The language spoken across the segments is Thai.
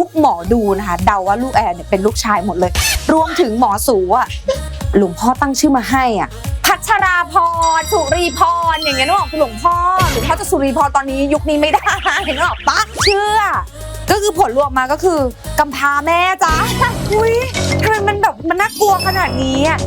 ทุกหมอดูนะคะเดาว่าลูกแอนเนี่ยเป็นลูกชายหมดเลย รวมถึงหมอสูอะหลวงพ่อตั้งชื่อมาให้อะพัชราพรสุรีพรอย่างเงี้ยนึกออกคุณหลวงพ่อหลวงพ่อจะสุรีพรตอนนี้ยุคนี้ไม่ได้นึกออกปะเชื่อ ก็คือผลรวมมาก็คือกำพร้าแม่จ้าอุ้ยทำไมมันแบบมันน่ากลัวขนาดนี้อะ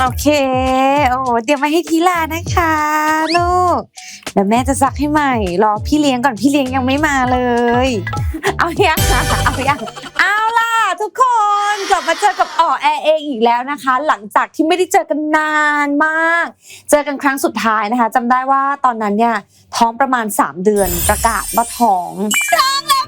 โอเค โอ้เตรียมมาให้ทีลานะคะลูกเดี๋ยวแม่จะซักให้ใหม่ รอพี่เลี้ยงก่อนพี่เลี้ยงยังไม่มาเลย เอายังเอายังเอาล่ะทุกคนกลับมาเจอกับอ๋อแอร์เองอีกแล้วนะคะ หลังจากที่ไม่ได้เจอกันนานมาก เจอกันครั้งสุดท้ายนะคะจำได้ว่าตอนนั้นเนี่ยท้องประมาณ 3 เดือนประกาศว่าท้องก็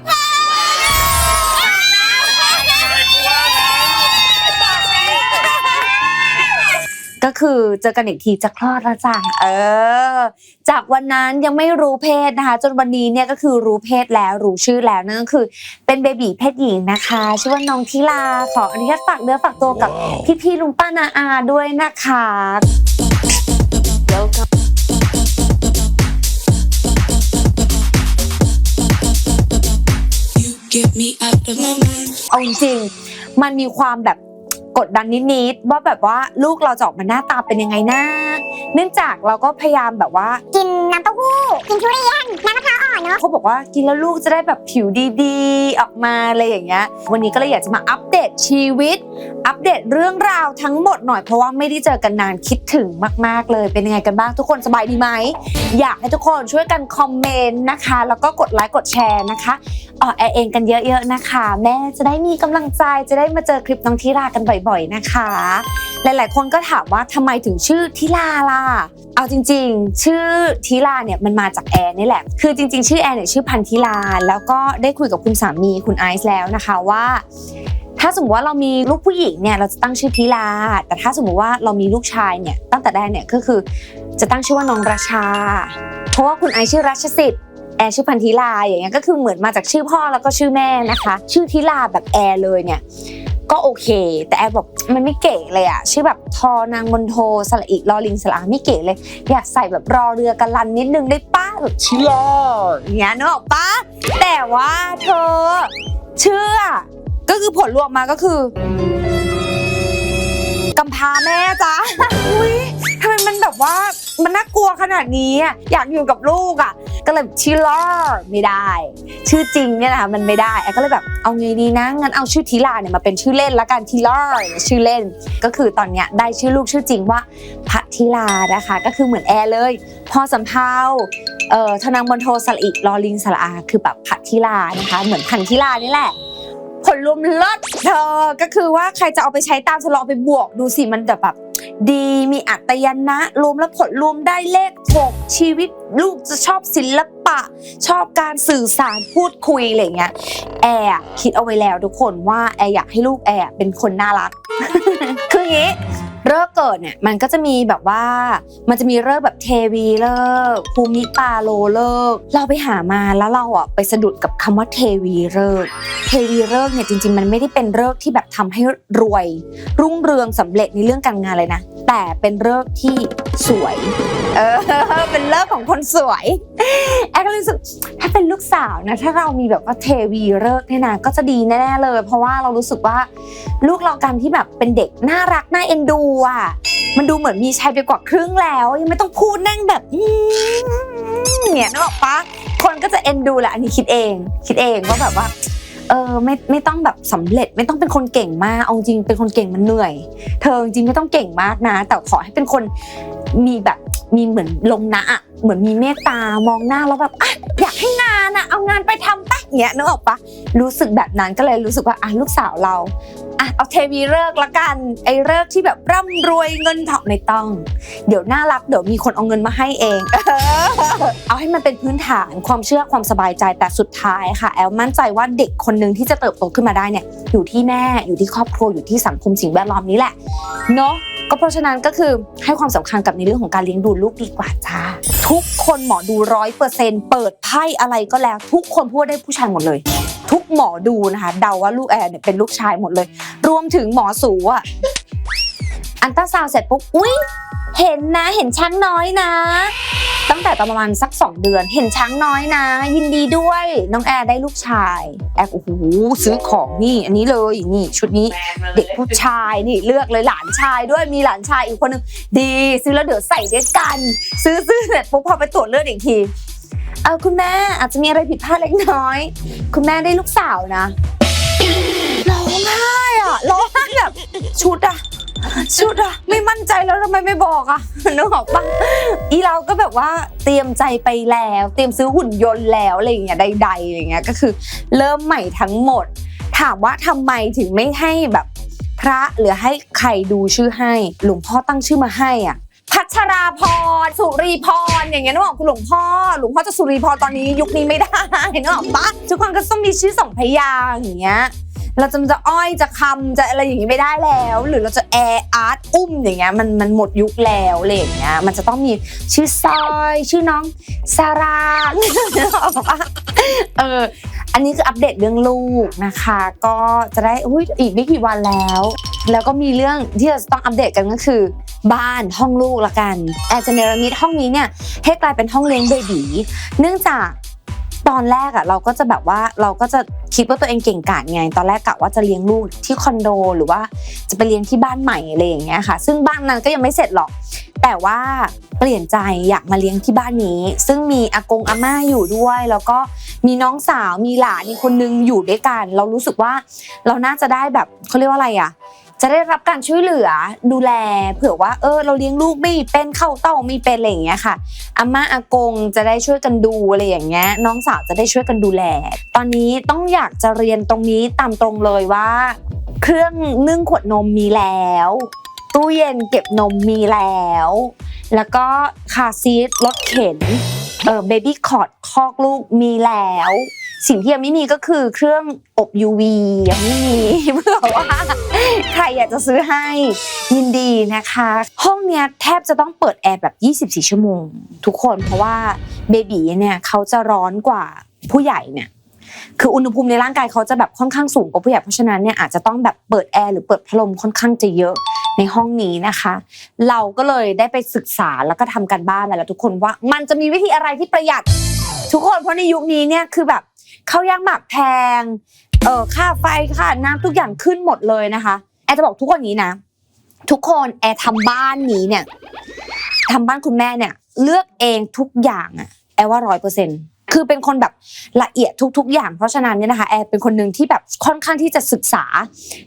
คือเจอกันอีกทีจะคลอดแล้วจ้ะเออ จากวันนั้นยังไม่รู้เพศนะคะ จนวันนี้เนี่ยก็คือรู้เพศแล้วรู้ชื่อแล้วนั่นก็คือ เป็นเบบีเพศหญิงนะคะ ชื่อว่าน้องทิลาขออนุญาตฝากเนื้อฝากตัวกับพี่ๆลุงป้านาอาด้วยนะคะ You get me out of my mind. เอาจริงๆมันมีความแบบ กดดันนิดๆว่าแบบว่าลูกเราจะออกมาหน้าตาเป็นยังไงนะ เนื่องจากเราก็พยายามแบบว่า กินน้ำเต้าหู้ กินทุเรียน น้ำมะพร้าวอ่อนเนาะเขาบอกว่ากินแล้วลูกจะได้แบบผิวดีๆ ออกมาอะไรอย่างเงี้ย วันนี้ก็เลยอยากจะมาอัปเดตชีวิต อัปเดตเรื่องราวทั้งหมดหน่อยเพราะว่าไม่ได้เจอกันนานคิดถึงมาก ๆเลย เป็นยังไงกันบ้างทุกคนสบายดีไหมอยากให้ทุกคนช่วยกันคอมเมนต์นะคะ แล้วก็กดไลค์กดแชร์นะคะออแอร์เองกันเยอะๆนะคะ แม่จะได้มีกำลังใจจะได้มาเจอคลิปน้องทิรากันบ่อยๆนะคะ หลาย ๆ คนก็ถามว่าทำไมถึงชื่อทิลาล่ะ เอาจริง ๆ ชื่อทิลาเนี่ยมันมาจากแอร์นี่แหละ คือจริง ๆ ชื่อแอร์เนี่ยชื่อพันธิลา แล้วก็ได้คุยกับคุณสามีคุณไอซ์แล้วนะคะว่าถ้าสมมติว่าเรามีลูกผู้หญิงเนี่ยเราจะตั้งชื่อทิลา แต่ถ้าสมมติว่าเรามีลูกชายเนี่ยตั้งแต่แรกเนี่ยก็คือจะตั้งชื่อว่าน้องราชา เพราะว่าคุณไอซ์ชื่อรัชสิทธิ์แอร์ชื่อพันธิลาอย่างเงี้ยก็คือเหมือนมาจากชื่อพ่อแล้วก็ชื่อแม่นะคะ ชื่อทิลาแบบแอร์เลยเนี่ย ก็โอเค แต่แอร์บอกมันไม่เก๋เลยอะชื่อแบบทอนางมนโทสระอิลอลิงสระอาไม่เก๋เลย อยากใส่แบบรอเรือกันลันนิดนึงได้ป้าแบบชิลออย่างเงี้ยนึกออกป้าแต่ว่าเธอ เชื่อ ก็คือผลรวมมาก็คือกำพาแม่จ้าอุ้ยทำไมมันแบบว่า มันน่ากลัวขนาดนี้อะอยากอยู่กับลูกอะ ก็เลยชิลอไม่ได้ ชื่อจริงเนี่ยนะคะมันไม่ได้แอร์ก็เลยแบบเอาไงดีนะงั้นเอาชื่อทีลาเนี่ยมาเป็นชื่อเล่นละกันทีลาชื่อเล่น ก็คือตอนเนี้ยได้ชื่อลูกชื่อจริงว่าพัทธิลานะคะ ก็คือเหมือนแอร์เลยพอสำเภาเอ่อธนางบนโทสระอิลอลิงสระอาคือแบบพัทธิลานะคะ เหมือนพันธิลานี่แหละผลรวมเลิศเธอก็คือว่าใครจะเอาไปใช้ตามจะลองไปบวกดูสิมันจะแบบ ดี มีอัตยนะ รวมแล้วผลรวมได้เลขหกชีวิตลูกจะชอบศิลปะ ชอบการสื่อสารพูดคุยอะไรเงี้ยแอร์คิดเอาไว้แล้วทุกคนว่าแอร์อยากให้ลูกแอร์เป็นคนน่ารัก คืออย่างงี้เลิกเกิดเนี่ยมันก็จะมีแบบว่ามันจะมีเลิกแบบเทวีเลิกภูมิปาโลเลิกเราไปหามาแล้วเราอะไปสะดุดกับคำว่าเทวีเลิกเทวีเลิกเนี่ยจริงๆ มันไม่ได้เป็นเลิกที่แบบทำให้รวยรุ่งเรืองสำเร็จในเรื่องการงานเลยนะ แต่เป็นเลิกที่สวย เออ เป็นเลิกของคนสวย แอร์ก็เลยรู้สึกถ้าเป็นลูกสาวนะ ถ้าเรามีแบบว่าเทวีเลิกเนี่ยนะก็จะดีแน่ๆเลย เพราะว่าเรารู้สึกว่าลูกเราการที่แบบเป็นเด็กน่ารักน่าเอ็นดูอะ มันดูเหมือนมีชัยไปกว่าครึ่งแล้ว ยังไม่ต้องพูดนั่งแบบอืมเนี่ยนึกออกปะคนก็จะเอ็นดูแหละอันนี้คิดเอง คิดเองว่าแบบว่า เออไม่ไม่ต้องแบบสำเร็จไม่ต้องเป็นคนเก่งมากเอาจริงเป็นคนเก่งมันเหนื่อย เธอจริงไม่ต้องเก่งมากนะ แต่ขอให้เป็นคนมีแบบมีเหมือนลงนะอะเหมือนมีเมตตามองหน้าแล้วแบบอะอยากให้งานอะเอางานไปทำปะเงี้ยนึกออกปะรู้สึกแบบนั้นก็เลยรู้สึกว่าอะลูกสาวเรา อะเอาเทวีเลิกษ์ละกันไอ้เลิกษ์ที่แบบร่ำรวยเงินทองไม่ต้อง เดี๋ยวน่ารักเดี๋ยวมีคนเอาเงินมาให้เอง เอาให้มันเป็นพื้นฐานความเชื่อความสบายใจแต่สุดท้ายค่ะ แอลมั่นใจว่าเด็กคนหนึ่งที่จะเติบโตขึ้นมาได้เนี่ยอยู่ที่แม่อยู่ที่ครอบครัวอยู่ที่สังคมสิ่งแวดล้อมนี้แหละเนาะก็เพราะฉะนั้นก็คือให้ความสำคัญกับในเรื่องของการเลี้ยงดูลูกดีกว่าจ้าทุกคนหมอดูร้อยเปอร์เซ็นเปิดไพ่อะไรก็แล้ว ทุกคนพูดได้ผู้ชายหมดเลย ทุกหมอดูนะคะ เดาว่าลูกแอร์เนี่ยเป็นลูกชายหมดเลย รวมถึงหมอสูอะอันตราซาวเสร็จปุ๊บอุ๊ยเห็นนะเห็นช้างน้อยนะ ตั้งแต่ตอนประมาณสัก 2 เดือน เห็นช้างน้อยนะ ยินดีด้วยน้องแอร์ได้ลูกชายแอร์โอ้โหซื้อของนี่ อันนี้เลยนี่ชุดนี้เด็กผู้ชายนี่เลือกเลยหลานชายด้วยมีหลานชายอีกคนหนึงดี ซื้อแล้วเดี๋ยวใส่ด้วยกัน ซื้อซื้อเสร็จปุ๊บพอไปตรวจเลือดอีกที เออคุณแม่อาจจะมีอะไรผิดพลาดเล็กน้อย คุณแม่ได้ลูกสาวนะ ร้องไห้อะร้องไห้แบบชุดอะชุดอะไม่มั่นใจแล้วทำไมไม่บอกอะนึกออกปะอีเราก็แบบว่าเตรียมใจไปแล้ว เตรียมซื้อหุ่นยนต์แล้วอะไรอย่างเงี้ยใดๆอะไรเงี้ยก็คือ เริ่มใหม่ทั้งหมด ถามว่าทำไมถึงไม่ให้แบบพระหรือให้ใครดูชื่อให้ หลวงพ่อตั้งชื่อมาให้อะ ชราพร สุรีพร อย่างเงี้ยนึกออกคุณหลวงพ่อ หลวงพ่อจะสุรีพรตอนนี้ยุคนี้ไม่ได้นึกออกปะทุกคนก็ต้องมีชื่อสองพยางค์อย่างเงี้ย เราจะจะอ้อยจะคำจะอะไรอย่างงี้ไม่ได้แล้ว หรือเราจะแออาร์ตอุ้มอย่างเงี้ยมันมันหมดยุคแล้วอะไรอย่างเงี้ยมันจะต้องมีชื่อซอยชื่อน้องซาร่าเอออันนี้คืออัปเดตเรื่องลูกนะคะ ก็จะได้อุ้ยอีกไม่กี่วันแล้ว แล้วก็มีเรื่องที่เราจะต้องอัปเดตกันก็คือ บ้านห้องลูกละกันแอร์จะเนรมิตห้องนี้เนี่ยให้กลายเป็นห้องเลี้ยงเบบีเนื่องจาก ตอนแรกอะเราก็จะแบบว่าเราก็จะคิดว่าตัวเองเก่งกาจไง ตอนแรกกะว่าจะเลี้ยงลูกที่คอนโดหรือว่าจะไปเลี้ยงที่บ้านใหม่อะไรอย่างเงี้ยค่ะ ซึ่งบ้านนั้นก็ยังไม่เสร็จหรอก แต่ว่าเปลี่ยนใจอยากมาเลี้ยงที่บ้านนี้ ซึ่งมีอากงอาม่าอยู่ด้วย แล้วก็มีน้องสาวมีหลานอีกคนนึงอยู่ด้วยกัน เรารู้สึกว่าเราน่าจะได้แบบเขาเรียกว่าอะไรอะ จะได้รับการช่วยเหลือดูแล เผื่อว่าเออเราเลี้ยงลูกไม่เป็นเข้าเต้าไม่เป็นอะไรอย่างเงี้ยค่ะอาม่าอากงจะได้ช่วยกันดูอะไรอย่างเงี้ยน้องสาวจะได้ช่วยกันดูแล ตอนนี้ต้องอยากจะเรียนตรงนี้ตามตรงเลยว่า เครื่องนึ่งขวดนมมีแล้ว ตู้เย็นเก็บนมมีแล้ว แล้วก็คาร์ซีทรถเข็นเออเบบี้คอร์ดคอกลูกมีแล้ว สิ่งที่ยังไม่มีก็คือเครื่องอบ UV ยังไม่มีเพื่อว่าใครอยากจะซื้อให้ยินดีนะคะ ห้องเนี้ยแทบจะต้องเปิดแอร์แบบ 24 ชั่วโมง ทุกคนเพราะว่าเบบีเนี่ยเขาจะร้อนกว่าผู้ใหญ่เนี่ยคืออุณหภูมิในร่างกายเขาจะแบบค่อนข้างสูงกว่าผู้ใหญ่เพราะฉะนั้นเนี่ยอาจจะต้องแบบเปิดแอร์หรือเปิดพัดลมค่อนข้างจะเยอะในห้องนี้นะคะ เราก็เลยได้ไปศึกษาแล้วก็ทำกันบ้านมาแล้วทุกคนว่า มันจะมีวิธีอะไรที่ประหยัด ทุกคนเพราะในยุคนี้เนี่ยคือแบบ ข้าวยากหมากแพงเออค่าไฟค่าน้ำทุกอย่างขึ้นหมดเลยนะคะแอร์จะบอกทุกคนนี้นะ ทุกคนแอร์ทำบ้านนี้เนี่ยทำบ้านคุณแม่เนี่ย เลือกเองทุกอย่างอะแอร์ว่าร้อยเปอร์เซ็นต์ คือเป็นคนแบบละเอียดทุก ๆ อย่าง เพราะฉะนั้นเนี่ยนะคะแอร์เป็นคนหนึ่งที่แบบค่อนข้างที่จะศึกษา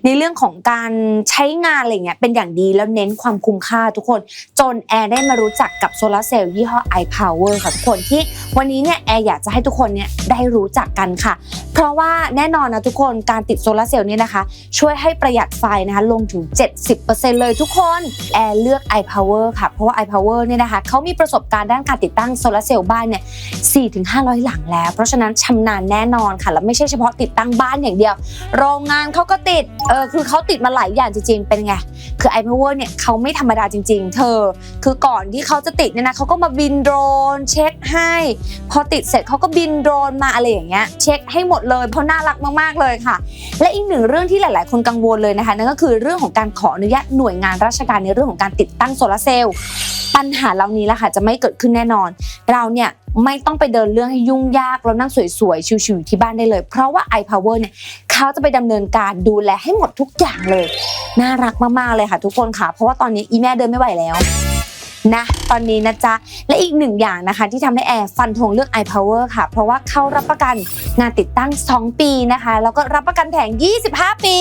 ในเรื่องของการใช้งานอะไรเงี้ยเป็นอย่างดีแล้วเน้นความคุ้มค่าทุกคน จนแอร์ได้มารู้จักกับโซลาร์เซลล์ยี่ห้อ iPower ค่ะทุกคนที่วันนี้เนี่ยแอร์อยากจะให้ทุกคนเนี่ยได้รู้จักกันค่ะเพราะว่าแน่นอนนะทุกคนการติดโซลาร์เซลล์เนี่ยนะคะ ช่วยให้ประหยัดไฟนะคะลงถึง 70%เลยทุกคนแอร์เลือก iPower ค่ะ เพราะว่า iPower เนี่ยนะคะเขามีประสบการณ์ด้านการติดตั้งโซลาร์เซลล์บ้านเนี่ย 4-500 หลังแล้ว เพราะฉะนั้นชำนาญแน่นอนค่ะ แล้วไม่ใช่เฉพาะติดตั้งบ้านอย่างเดียว โรงงานเขาก็ติด เออคือเขาติดมาหลายอย่างจริงๆ เป็นไง คือ iPower เนี่ยเขาไม่ธรรมดาจริง ๆ เธอ คือก่อนที่เขาจะติดเนี่ยนะเขาก็มาบินโดรนเช็คให้ พอติดเสร็จเขาก็บินโดรนมาอะไรอย่างเงี้ยเช็คให้หมดเลย เพราะน่ารักมากๆเลยค่ะ และอีกหนึ่งเรื่องที่หลาย ๆ คนกังวลเลยนะคะนั่นก็คือเรื่องของการขออนุญาตหน่วยงานราชการในเรื่องของการติดตั้งโซลาร์เซลล์ปัญหาเหล่านี้แหละค่ะจะไม่เกิดขึ้นแน่นอน เราเนี่ยไม่ต้องไปเดินเรื่องให้ยุ่งยากเรานั่งสวยๆ ชิวๆอยู่ที่บ้านได้เลย เพราะว่า iPower เนี่ยเขาจะไปดำเนินการดูแลให้หมดทุกอย่างเลย น่ารักมากๆเลยค่ะทุกคนค่ะ เพราะว่าตอนนี้อีแม่เดินไม่ไหวแล้ว นะ ตอนนี้นะจ๊ะ และอีกหนึ่งอย่างนะคะที่ทำให้แอร์ฟันธงเลือก iPower ค่ะ เพราะว่าเขารับประกันงานติดตั้ง 2 ปีนะคะ แล้วก็รับประกันแผง 25 ปี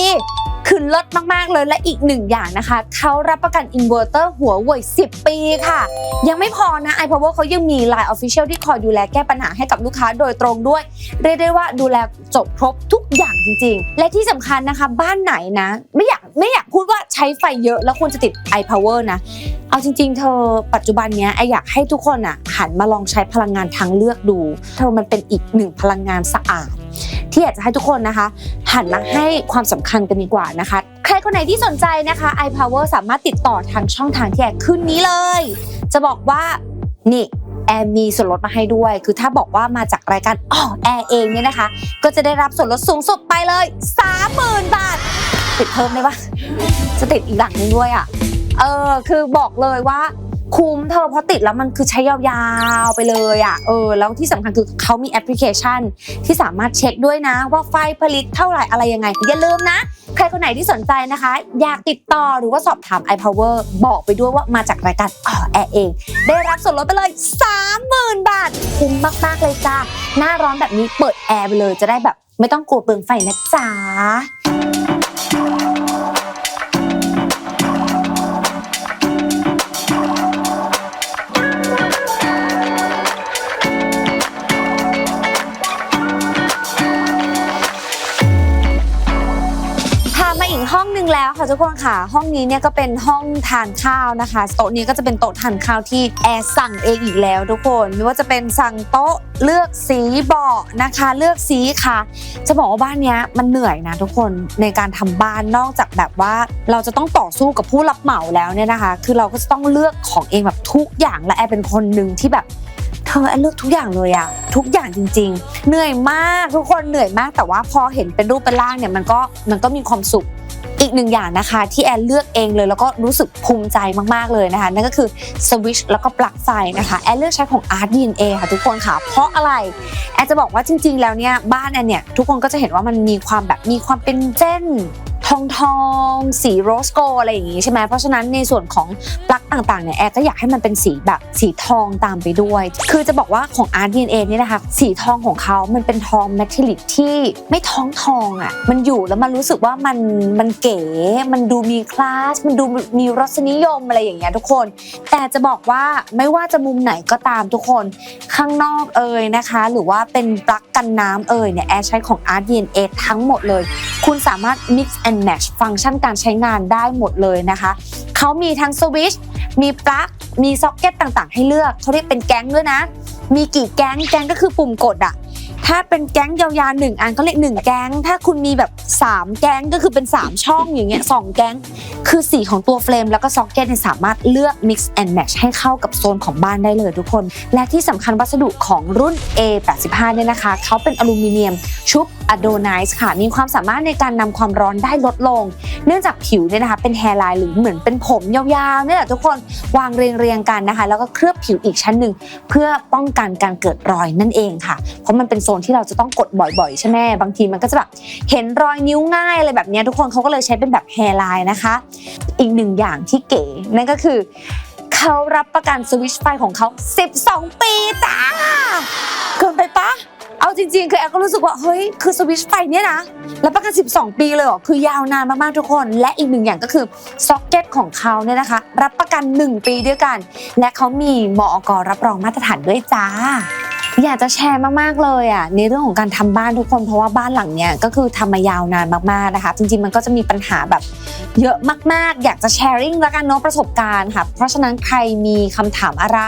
คือลดมากๆเลยและอีกหนึ่งอย่างนะคะ เขารับประกันอินเวอร์เตอร์หัวเว่ย10 ปีค่ะ ยังไม่พอนะ iPower เขายังมี Line Official ที่คอยดูแลแก้ปัญหาให้กับลูกค้าโดยตรงด้วย เรียกได้ว่าดูแลจบครบทุกอย่างจริง ๆ และที่สำคัญนะคะ บ้านไหนนะไม่อยาก ไม่อยากพูดว่าใช้ไฟเยอะแล้วควรจะติด iPower นะ เอาจริง ๆ เธอปัจจุบันเนี้ยไออยากให้ทุกคนอะหันมาลองใช้พลังงานทางเลือกดู เธอมันเป็นอีกหนึ่งพลังงานสะอาด ที่อยากจะให้ทุกคนนะคะ หันมาให้ความสำคัญกันดีกว่านะคะ ใครคนไหนที่สนใจนะคะ iPower สามารถติดต่อทางช่องทางที่แอร์ขึ้นนี้เลย จะบอกว่านี่แอร์มีส่วนลดมาให้ด้วย คือถ้าบอกว่ามาจากรายการอ๋อแอร์เองเนี่ยนะคะ ก็จะได้รับส่วนลดสูงสุดไปเลย 30,000 บาท ติดเพิ่มได้ปะจะติดอีกหลังนึงด้วยอะ เออ คือบอกเลยว่าคุ้มเธอเพราะติดแล้วมันคือใช้ยาวๆไปเลยอะเออแล้วที่สำคัญคือเขามีแอปพลิเคชัน ที่สามารถเช็คด้วยนะ ว่าไฟผลิตเท่าไหร่อะไรยังไง อย่าลืมนะ ใครคนไหนที่สนใจนะคะ อยากติดต่อหรือว่าสอบถาม iPower บอกไปด้วยว่ามาจากรายการอ๋อแอร์เอง ได้รับส่วนลดไปเลย 30,000 บาท คุ้มมากๆเลยจ้าหน้าร้อนแบบนี้เปิดแอร์ไปเลยจะได้แบบ ไม่ต้องกลัวเปลืองไฟนะจ๊ะ พ แล้วค่ะทุกคนค่ะ ห้องนี้เนี่ยก็เป็นห้องทานข้าวนะคะ โต๊ะนี้ก็จะเป็นโต๊ะทานข้าวที่แอร์สั่งเองอีกแล้วทุกคนไม่ว่าจะเป็นสั่งโต๊ะเลือกสีเบาะนะคะ เลือกสีค่ะ จะบอกว่าบ้านนี้มันเหนื่อยนะทุกคนในการทำบ้านนอกจากแบบว่าเราจะต้องต่อสู้กับผู้รับเหมาแล้วเนี่ยนะคะ คือเราก็จะต้องเลือกของเองแบบทุกอย่างและแอร์เป็นคนหนึ่งที่แบบเธอแอนเลือกทุกอย่างเลยอะทุกอย่างจริง ๆ เหนื่อยมากทุกคนเหนื่อยมากแต่ว่าพอเห็นเป็นรูปเป็นร่างเนี่ยมันก็มันก็มีความสุข อีกหนึ่งอย่างนะคะที่แอนเลือกเองเลยแล้วก็รู้สึกภูมิใจมากๆเลยนะคะนั่นก็คือสวิชแล้วก็ปลั๊กไฟนะคะแอนเลือกใช้ของ Art DNA ค่ะทุกคนค่ะเพราะอะไรแอนจะบอกว่าจริง ๆ แล้วเนี่ยบ้านแอนเนี่ยทุกคนก็จะเห็นว่ามันมีความแบบมีความเป็นเจน ทองทองสีโรสโกอะไรอย่างงี้ใช่ไหมเพราะฉะนั้นในส่วนของปลั๊กต่างๆเนี่ยแอร์ก็อยากให้มันเป็นสีแบบสีทองตามไปด้วย คือจะบอกว่าของ r DNA เนี่ยนะคะสีทองของเขามันเป็นทองแมทเทลิกที่ไม่ท้องทองอะมันอยู่แล้วมันรู้สึกว่ามันมันเก๋มันดูมีคลาสมันดูมีรสนิยมอะไรอย่างเงี้ยทุกคน แต่จะบอกว่าไม่ว่าจะมุมไหนก็ตามทุกคนข้างนอกเอ่ยนะคะ หรือว่าเป็นปลั๊กกันน้ำเอ่ยเนี่ยแอร์ใช้ของ r DNA ทั้งหมดเลย คุณสามารถ mix and match ฟังก์ชันการใช้งานได้หมดเลยนะคะเขามีทั้งสวิตช์มีปลั๊กมีซ็อกเก็ตต่างๆ ให้เลือกเขาเรียกเป็นแก๊งด้วยนะ มีกี่แก๊งแก๊งก็คือปุ่มกดอะถ้าเป็นแก๊งยาวๆหนึ่งอันก็เรียกหนึ่งแก๊ง ถ้าคุณมีแบบ 3 แก๊งก็คือเป็น 3 ช่องอย่างเงี้ยสองแก๊ง คือสีของตัวเฟรมแล้วก็ซ็อกเก็ตเนี่ยสามารถเลือก mix and match ให้เข้ากับโซนของบ้านได้เลยทุกคน และที่สำคัญวัสดุของรุ่น A85 เนี่ยนะคะ เขาเป็นอลูมิเนียมชุบอะโดไนซ์ค่ะ มีความสามารถในการนำความร้อนได้ลดลง เนื่องจากผิวเนี่ยนะคะเป็นแฮร์ไลน์หรือเหมือนเป็นผมยาวๆเนี่ยแหละทุกคนวางเรียงๆกันนะคะ แล้วก็เคลือบผิวอีกชั้นหนึ่งเพื่อป้องกันการเกิดรอยนั่นเองค่ะ เพราะมันเป็นโซนที่เราจะต้องกดบ่อยๆ ใช่ไหมบางทีมันก็จะแบบเห็นรอยนิ้วง่ายอะไรแบบนี้ทุกคนเขาก็เลยใช้เป็นแบบแฮร์ไลน์นะคะ อีกหนึ่งอย่างที่เก๋นั่นก็คือเขารับประกันสวิตช์ไฟของเขา 12 ปีจ้าเกินไปปะ เอาจริงๆ คือแอลก็รู้สึกว่าเฮ้ยคือสวิชไฟเนี่ยนะรับประกัน 12 ปีเลยเหรอคือยาวนานมากๆทุกคน และอีกหนึ่งอย่างก็คือซ็อกเก็ตของเขาเนี่ยนะคะ รับประกัน 1 ปีด้วยกัน และเขามีมอกรับรองมาตรฐานด้วยจ้า อยากจะแชร์มากๆเลยอะในเรื่องของการทำบ้านทุกคนเพราะว่าบ้านหลังเนี้ยก็คือทำมายาวนานมากๆนะคะ จริงๆมันก็จะมีปัญหาแบบเยอะมากๆ อยากจะแชร์ริ่งแล้วกันเนาะประสบการณ์ค่ะเพราะฉะนั้นใครมีคำถามอะไร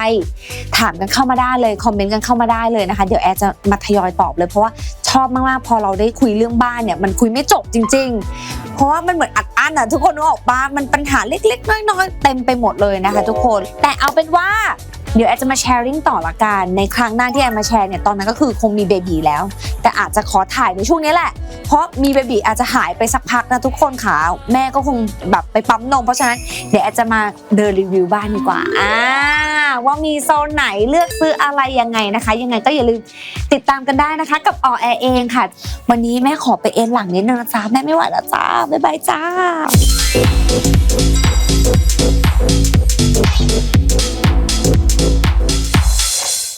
ถามกันเข้ามาได้เลยคอมเมนต์กันเข้ามาได้เลยนะคะ เดี๋ยวแอร์จะมาทยอยตอบเลยเพราะว่าชอบมากๆ พอเราได้คุยเรื่องบ้านเนี่ยมันคุยไม่จบจริง ๆ เพราะว่ามันเหมือนอัดอั้นอะทุกคนนึกออกปะมันปัญหาเล็กๆน้อยๆเต็มไปหมดเลยนะคะ ทุกคนแต่เอาเป็นว่า เดี๋ยวแอจะมาแชร์ริ่งต่อละกัน ในครั้งหน้าที่แอมาแชร์เนี่ยตอนนั้นก็คือคงมีเบบีแล้ว แต่อาจจะขอถ่ายในช่วงนี้แหละ เพราะมีเบบีอาจจะหายไปสักพักนะทุกคนค่ะแม่ก็คงแบบไปปั๊มนมเพราะฉะนั้นเดี๋ยวแอดจะมาเดินรีวิวบ้านดีกว่าอ่าว่ามีโซนไหนเลือกซื้ออะไรยังไงนะคะ ยังไงก็อย่าลืมติดตามกันได้นะคะ กับออแอร์เองค่ะ วันนี้แม่ขอไปเอ็นหลังนิดนึงนะจ๊ะแม่ไม่ไหวแล้วจ้าบ๊ายบายจ้า